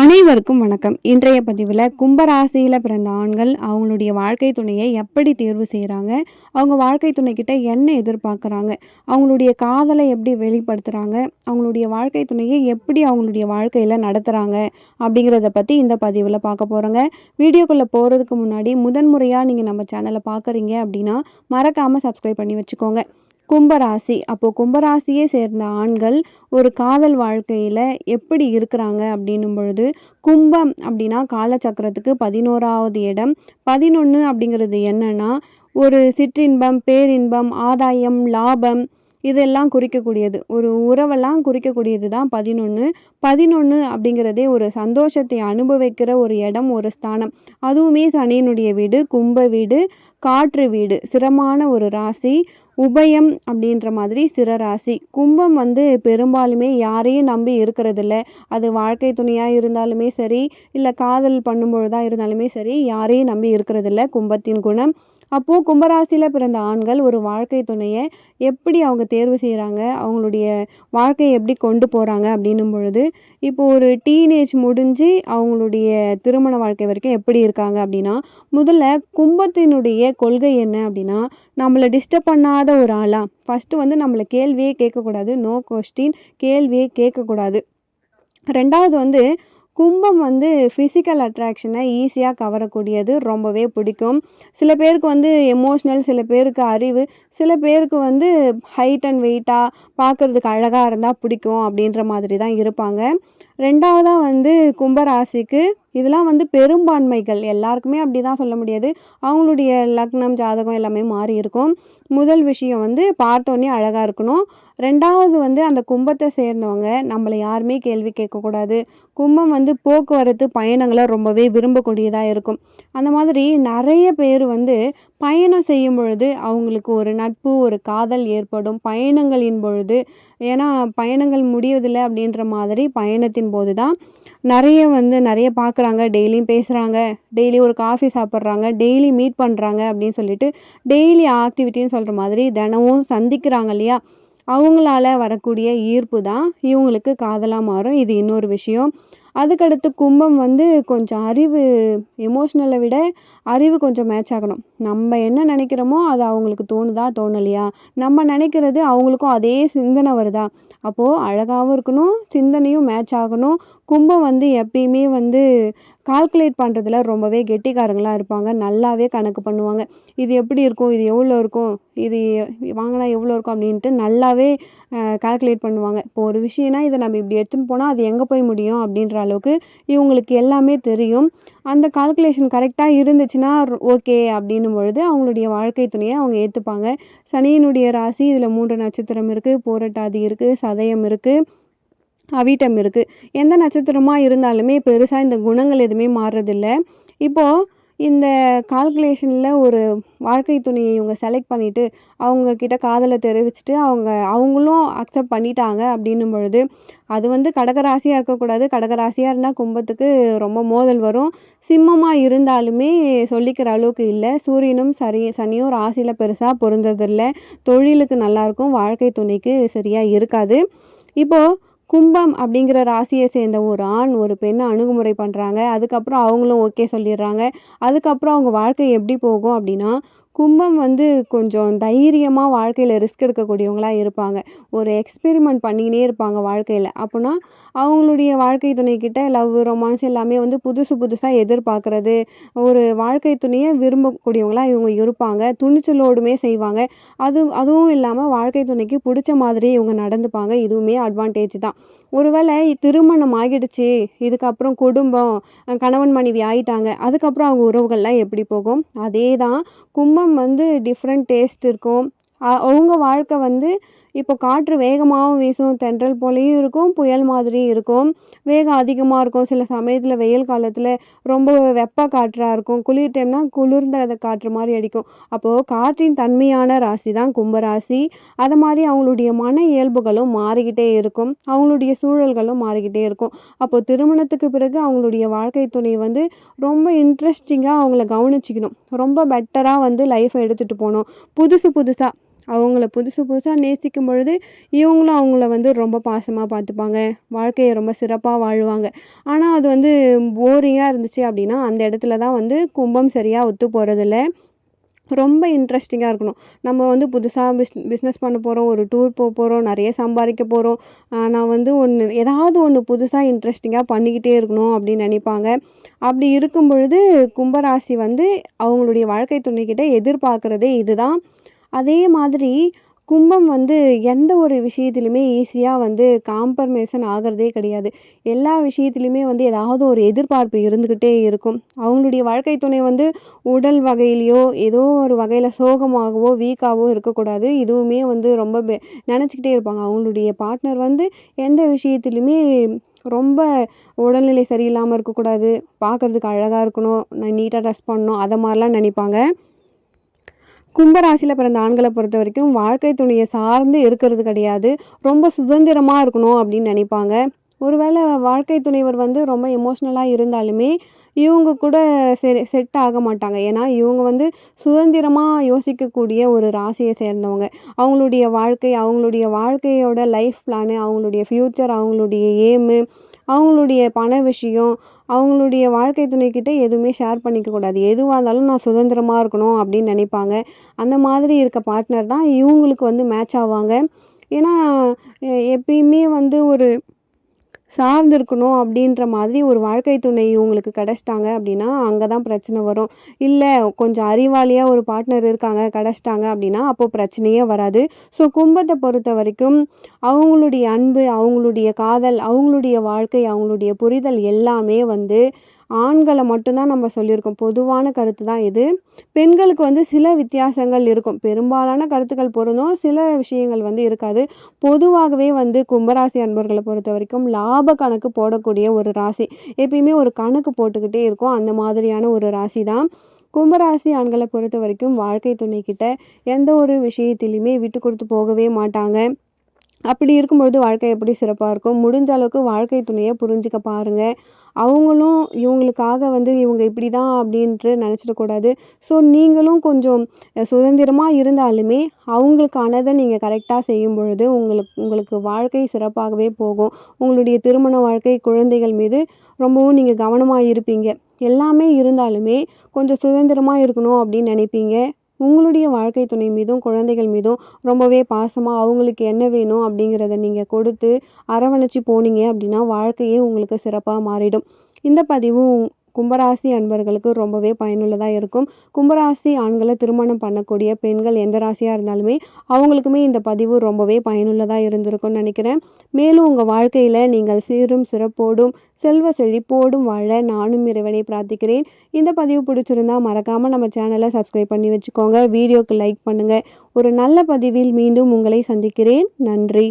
அனைவருக்கும் வணக்கம். இன்றைய பதிவில் கும்பராசியில் பிறந்த ஆண்கள் அவங்களுடைய வாழ்க்கை துணையை எப்படி தேர்வு செய்கிறாங்க அவங்க வாழ்க்கை துணைக்கிட்ட என்ன எதிர்பார்க்குறாங்க? அவங்களுடைய காதலை எப்படி வெளிப்படுத்துகிறாங்க அவங்களுடைய வாழ்க்கை துணையை எப்படி அவங்களுடைய வாழ்க்கையில் நடத்துகிறாங்க அப்படிங்கிறத பற்றி இந்த பதிவில் பார்க்க போகிறோங்க வீடியோக்குள்ளே போகிறதுக்கு முன்னாடி முதன்முறையாக நீங்கள் நம்ம சேனலை பார்க்குறீங்க அப்படின்னா மறக்காமல் சப்ஸ்கிரைப் பண்ணி வச்சுக்கோங்க. கும்பராசி. அப்போது கும்பராசியை சேர்ந்த ஆண்கள் ஒரு காதல் வாழ்க்கையில் எப்படி இருக்கிறாங்க அப்படின்னும் பொழுது கும்பம் அப்படின்னா காலச்சக்கரத்துக்கு பதினோராவது இடம். பதினொன்று அப்படிங்கிறது என்னன்னா ஒரு சிற்றின்பம் பேரின்பம் ஆதாயம் லாபம் இதெல்லாம் குறிக்கக்கூடியது. ஒரு உறவெல்லாம் குறிக்கக்கூடியது தான் பதினொன்று பதினொன்று அப்படிங்கிறதே ஒரு சந்தோஷத்தை அனுபவிக்கிற ஒரு இடம் ஒரு ஸ்தானம். அதுவுமே சனியினுடைய வீடு கும்ப வீடு காற்று வீடு. சிரமான ஒரு ராசி. உபயம் அப்படின்ற மாதிரி சிற ராசி. கும்பம் வந்து பெரும்பாலுமே யாரையும் நம்பி இருக்கிறதில்ல. அது வாழ்க்கை துணையாக இருந்தாலுமே சரி இல்லை காதல் பண்ணும்பொழுதாக இருந்தாலுமே சரி யாரையும் நம்பி இருக்கிறதில்ல. கும்பத்தின் குணம் அப்போது கும்பராசியில் பிறந்த ஆண்கள் ஒரு வாழ்க்கை துணையை எப்படி அவங்க தேர்வு செய்கிறாங்க அவங்களுடைய வாழ்க்கையை எப்படி கொண்டு போகிறாங்க அப்படின்னும் பொழுது இப்போ ஒரு டீனேஜ் முடிஞ்சு அவங்களுடைய திருமண வாழ்க்கை வரைக்கும் எப்படி இருக்காங்க அப்படின்னா முதல்ல கும்பத்தினுடைய கொள்கை என்ன அப்படின்னா நம்மளை டிஸ்டர்ப் பண்ணாத ஒரு ஆளாக ஃபஸ்ட்டு வந்து நம்மளை கேள்வியே கேட்கக்கூடாது நோ கொஸ்டின் கேள்வியே கேட்கக்கூடாது. ரெண்டாவது வந்து கும்பம் வந்து ஃபிசிக்கல் அட்ராக்ஷனை ஈஸியாக கவரக்கூடியது. ரொம்பவே பிடிக்கும். சில பேருக்கு வந்து எமோஷ்னல் சில பேருக்கு அறிவு சில பேருக்கு வந்து ஹைட் அண்ட் வெயிட்டாக பார்க்குறதுக்கு அழகாக இருந்தால் பிடிக்கும் அப்படின்ற மாதிரி தான் இருப்பாங்க. ரெண்டாவதாக வந்து கும்பராசிக்கு இதெல்லாம் வந்து பெரும்பான்மைகள். எல்லாருக்குமே அப்படி தான் சொல்ல முடியாது. அவங்களுடைய லக்னம் ஜாதகம் எல்லாமே மாறி இருக்கும். முதல் விஷயம் வந்து பார்த்தோன்னே அழகாக இருக்கணும். ரெண்டாவது வந்து அந்த கும்பத்தை சேர்ந்தவங்க நம்மளை யாருமே கேள்வி கேட்கக்கூடாது. கும்பம் வந்து போக்குவரத்து பயணங்களை ரொம்பவே விரும்பக்கூடியதாக இருக்கும். அந்த மாதிரி நிறைய பேர் வந்து பயணம் செய்யும் பொழுது அவங்களுக்கு ஒரு நட்பு ஒரு காதல் ஏற்படும். பயணங்களின் பொழுது ஏன்னா பயணங்கள் முடிவதில்லை அப்படின்ற மாதிரி பயணத்தின் போது தான் நிறைய வந்து நிறைய பார்க்க பார்க்குறாங்க டெய்லியும் பேசுகிறாங்க டெய்லி ஒரு காஃபி சாப்பிட்றாங்க டெய்லி மீட் பண்ணுறாங்க அப்படின்னு சொல்லிட்டு டெய்லி ஆக்டிவிட்டின்னு சொல்கிற மாதிரி தினமும் சந்திக்கிறாங்க இல்லையா? அவங்களால வரக்கூடிய ஈர்ப்பு தான் இவங்களுக்கு காதலாக மாறும். இது இன்னொரு விஷயம். அதுக்கடுத்து கும்பம் வந்து கொஞ்சம் அறிவு எமோஷ்னலை விட அறிவு கொஞ்சம் மேட்ச் ஆகணும். நம்ம என்ன நினைக்கிறோமோ அது அவங்களுக்கு தோணுதா தோணலையா? நம்ம நினைக்கிறது அவங்களுக்கும் அதே சிந்தனை வருதா? அப்போது அழகாகவும் இருக்கணும் சிந்தனையும் மேட்ச் ஆகணும். கும்பம் வந்து எப்பயுமே வந்து கால்குலேட் பண்ணுறதுல ரொம்பவே கெட்டிக்காரங்களாக இருப்பாங்க. நல்லாவே கணக்கு பண்ணுவாங்க. இது எப்படி இருக்கும்? இது எவ்வளோ இருக்கும்? இது வாங்கினா எவ்வளோ இருக்கும்? அப்படின்ட்டு நல்லாவே கால்குலேட் பண்ணுவாங்க. இப்போ ஒரு விஷயம்னா இதை நம்ம இப்படி எடுத்துன்னு போனால் அது எங்கே போய் முடியும்? அப்படின்ற அளவுக்கு இவங்களுக்கு எல்லாமே தெரியும். அந்த கால்குலேஷன் கரெக்டாக இருந்துச்சுன்னா ஓகே அப்படின்னு அப்படின்னும் பொழுது அவங்களுடைய வாழ்க்கை துணையை அவங்க ஏற்றுப்பாங்க சனியினுடைய ராசி இதில் மூன்று நட்சத்திரம் இருக்குது போரட்டாதி இருக்குது சதயம் இருக்குது அவிட்டம் இருக்குது எந்த நட்சத்திரமாக இருந்தாலுமே பெருசாக இந்த குணங்கள் எதுவுமே மாறுறதில்ல. இப்போது இந்த கால்குலேஷனில் ஒரு வாழ்க்கை துணையை இவங்க செலக்ட் பண்ணிவிட்டு அவங்கக்கிட்ட காதலை தெரிவிச்சுட்டு அவங்க அவங்களும் அக்செப்ட் பண்ணிட்டாங்க அப்படின்னும் பொழுது அது வந்து கடகராசியாக இருக்கக்கூடாது. கடகராசியாக இருந்தால் கும்பத்துக்கு ரொம்ப மோதல் வரும். சிம்மமாக இருந்தாலுமே சொல்லிக்கிற அளவுக்கு இல்லை. சூரியனும் சரி சனியும் ராசியில் பெருசாக பொருந்ததில்லை. தொழிலுக்கு நல்லாயிருக்கும் வாழ்க்கை துணைக்கு சரியாக இருக்காது. இப்போது கும்பம் அப்படிங்கிற ராசியை சேர்ந்த ஒரு ஆண் ஒரு பெண்ணை அணுகுமுறை பண்ணுறாங்க அதுக்கப்புறம் அவங்களும் ஓகே சொல்லிடுறாங்க. அதுக்கப்புறம் அவங்க வாழ்க்கை எப்படி போகும் அப்படின்னா கும்பம் வந்து கொஞ்சம் தைரியமாக வாழ்க்கையில் ரிஸ்க் எடுக்கக்கூடியவங்களாக இருப்பாங்க. ஒரு எக்ஸ்பெரிமெண்ட் பண்ணிக்கினே இருப்பாங்க வாழ்க்கையில். அப்போனா அவங்களுடைய வாழ்க்கை துணைக்கிட்ட லவ் ரொமான்ஸ் எல்லாமே வந்து புதுசு புதுசாக எதிர்பார்க்குறது ஒரு வாழ்க்கை துணையை விரும்பக்கூடியவங்களாக இவங்க இருப்பாங்க. துணிச்சலோடுமே செய்வாங்க. அது அதுவும் இல்லாமல் வாழ்க்கை துணைக்கு பிடிச்ச மாதிரி இவங்க நடந்துப்பாங்க. இதுவுமே அட்வான்டேஜ் தான். ஒருவேளை திருமணம் ஆகிடுச்சு இதுக்கப்புறம் குடும்பம் கணவன் மனைவி ஆகிட்டாங்க அதுக்கப்புறம் அவங்க உறவுகள்லாம் எப்படி போகும்? அதே தான் கும்பம் வந்து டிஃப்ரெண்ட் டேஸ்ட் இருக்கும். அவங்க வாழ்க்கை வந்து இப்போ காற்று வேகமாகவும் வீசும் தென்றல் போலேயும் இருக்கும் புயல் மாதிரியும் இருக்கும். வேகம் அதிகமாக இருக்கும். சில சமயத்தில் வெயில் காலத்தில் ரொம்ப வெப்ப காற்றாக இருக்கும். குளிர் டைம்னா குளிர்ந்த காற்று மாதிரி அடிக்கும். அப்போது காற்றின் தன்மையான ராசி தான் கும்பராசி. அது மாதிரி அவங்களுடைய மன இயல்புகளும் மாறிக்கிட்டே இருக்கும். அவங்களுடைய சூழல்களும் மாறிக்கிட்டே இருக்கும். அப்போது திருமணத்துக்கு பிறகு அவங்களுடைய வாழ்க்கை துணை வந்து ரொம்ப இன்ட்ரெஸ்டிங்காக அவங்கள கவனிச்சிக்கணும். ரொம்ப பெட்டராக வந்து லைஃப்பை எடுத்துகிட்டு போகணும். புதுசு புதுசாக அவங்கள புதுசு புதுசாக நேசிக்கும் பொழுது, இவங்களும் அவங்கள வந்து ரொம்ப பாசமாக பார்த்துப்பாங்க. வாழ்க்கையை ரொம்ப சிறப்பாக வாழ்வாங்க. ஆனால் அது வந்து போரிங்காக இருந்துச்சு அப்படின்னா அந்த இடத்துல தான் வந்து கும்பம் சரியாக ஒத்து போகிறதில்ல ரொம்ப இன்ட்ரெஸ்டிங்காக இருக்கணும். நம்ம வந்து புதுசாக பிஸ் பிஸ்னஸ் பண்ண போகிறோம் ஒரு டூர் போக போகிறோம் நிறைய சம்பாதிக்க போகிறோம் நான் வந்து ஒன்று ஏதாவது ஒன்று புதுசாக இன்ட்ரெஸ்டிங்காக பண்ணிக்கிட்டே இருக்கணும் அப்படின்னு நினைப்பாங்க அப்படி இருக்கும் பொழுது கும்பராசி வந்து அவங்களுடைய வாழ்க்கை துணைக்கிட்ட எதிர்பார்க்குறதே இதுதான். அதே மாதிரி கும்பம் வந்து எந்த ஒரு விஷயத்துலையுமே ஈஸியாக வந்து காம்ப்ரமைசன் ஆகிறதே கிடையாது. எல்லா விஷயத்துலையுமே வந்து ஏதாவது ஒரு எதிர்பார்ப்பு இருந்துக்கிட்டே இருக்கும். அவங்களுடைய வாழ்க்கை துணை வந்து உடல் வகையிலையோ ஏதோ ஒரு வகையில் சோகமாகவோ, வீக்காகவோ இருக்கக்கூடாது. இதுவுமே வந்து ரொம்ப பெ இருப்பாங்க. அவங்களுடைய பார்ட்னர் வந்து எந்த விஷயத்துலையுமே ரொம்ப உடல்நிலை சரியில்லாமல் இருக்கக்கூடாது. பார்க்கறதுக்கு அழகாக இருக்கணும், நீட்டாக ட்ரெஸ் பண்ணணும், அதை மாதிரிலாம் நினைப்பாங்க கும்பராசியில் பிறந்த ஆண்களை பொறுத்த வரைக்கும் வாழ்க்கை துணையை சார்ந்து இருக்கிறது கிடையாது. ரொம்ப சுதந்திரமாக இருக்கணும் அப்படின்னு நினைப்பாங்க ஒருவேளை வாழ்க்கை துணைவர் வந்து ரொம்ப எமோஷ்னலாக இருந்தாலுமே, இவங்க கூட செ செட் ஆக மாட்டாங்க. ஏன்னா, இவங்க வந்து சுதந்திரமாக யோசிக்கக்கூடிய ஒரு ராசியை சேர்ந்தவங்க. அவங்களுடைய வாழ்க்கை, அவங்களுடைய வாழ்க்கையோட லைஃப் பிளானு, அவங்களுடைய ஃப்யூச்சர், அவங்களுடைய எய்மு, அவங்களுடைய பண விஷயம், அவங்களுடைய வாழ்க்கை துணைக்கிட்ட எதுவுமே ஷேர் பண்ணிக்க கூடாது. இருந்தாலும் நான் சுதந்திரமாக இருக்கணும் அப்படின்னு நினைப்பாங்க அந்த மாதிரி இருக்க பார்ட்னர் தான் இவங்களுக்கு வந்து மேட்ச் ஆவாங்க. ஏன்னா, எப்பயுமே வந்து ஒரு சார்ந்திருக்கணும் அப்படின்ற மாதிரி ஒரு வாழ்க்கை துணை இவங்களுக்கு கிடச்சிட்டாங்க அப்படின்னா அங்கே தான் பிரச்சனை வரும். இல்லை கொஞ்சம் அறிவாளியாக ஒரு பார்ட்னர் இருக்காங்க, கிடச்சிட்டாங்க அப்படின்னா அப்போது பிரச்சனையே வராது. ஸோ கும்பத்தை பொறுத்த வரைக்கும் அவங்களுடைய அன்பு, அவங்களுடைய காதல், அவங்களுடைய வாழ்க்கை, அவங்களுடைய புரிதல் எல்லாமே வந்து ஆண்களை மட்டும்தான் நம்ம சொல்லியிருக்கோம். பொதுவான கருத்து தான் இது. பெண்களுக்கு வந்து சில வித்தியாசங்கள் இருக்கும். பெரும்பாலான கருத்துக்கள் பொருந்தும். சில விஷயங்கள் வந்து இருக்காது. பொதுவாகவே வந்து கும்பராசி அன்பர்களை பொறுத்த வரைக்கும் லாப கணக்கு போடக்கூடிய ஒரு ராசி. எப்பயுமே ஒரு கணக்கு போட்டுக்கிட்டே இருக்கும். அந்த மாதிரியான ஒரு ராசி தான். கும்பராசி ஆண்களை பொறுத்த வரைக்கும் வாழ்க்கை துணைக்கிட்ட எந்த ஒரு விஷயத்திலையுமே விட்டு கொடுத்து போகவே மாட்டாங்க. அப்படி இருக்கும்பொழுது வாழ்க்கை எப்படி சிறப்பாக இருக்கும்? முடிஞ்ச அளவுக்கு வாழ்க்கை துணையை புரிஞ்சுக்க பாருங்கள் அவங்களும் இவங்களுக்காக வந்து இவங்க இப்படி தான் அப்படின்ட்டு நினச்சிடக்கூடாது ஸோ நீங்களும் கொஞ்சம் சுதந்திரமாக இருந்தாலுமே, அவங்களுக்கானதை நீங்கள் கரெக்டாக செய்யும் பொழுது, உங்களுக்கு உங்களுக்கு வாழ்க்கை சிறப்பாகவே போகும். உங்களுடைய திருமண வாழ்க்கை, குழந்தைகள் மீது ரொம்பவும் நீங்கள் கவனமாக இருப்பீங்க. எல்லாமே இருந்தாலுமே, கொஞ்சம் சுதந்திரமாக இருக்கணும் அப்படின்னு நினைப்பீங்க உங்களுடைய வாழ்க்கை துணை மீதும், குழந்தைகள் மீதும் ரொம்பவே பாசமாக அவங்களுக்கு என்ன வேணும் அப்படிங்கிறத நீங்கள் கொடுத்து, அரவணைச்சி போனீங்க அப்படின்னா வாழ்க்கையே உங்களுக்கு சிறப்பாக மாறிடும். இந்த பதிவும் கும்பராசி அன்பர்களுக்கு ரொம்பவே பயனுள்ளதாக இருக்கும். கும்பராசி ஆண்களை திருமணம் பண்ணக்கூடிய பெண்கள் எந்த ராசியாக இருந்தாலுமே, அவங்களுக்குமே இந்த பதிவு ரொம்பவே பயனுள்ளதாக இருந்திருக்கும்னு நினைக்கிறேன் மேலும் உங்கள் வாழ்க்கையில் நீங்கள் சீரும் சிறப்போடும், செல்வ செழிப்போடும் வாழ நானும் இறைவனை பிரார்த்திக்கிறேன். இந்த பதிவு பிடிச்சிருந்தா மறக்காமல் நம்ம சேனலை சப்ஸ்கிரைப் பண்ணி வச்சுக்கோங்க. வீடியோக்கு லைக் பண்ணுங்கள் ஒரு நல்ல பதிவில் மீண்டும் உங்களை சந்திக்கிறேன். நன்றி.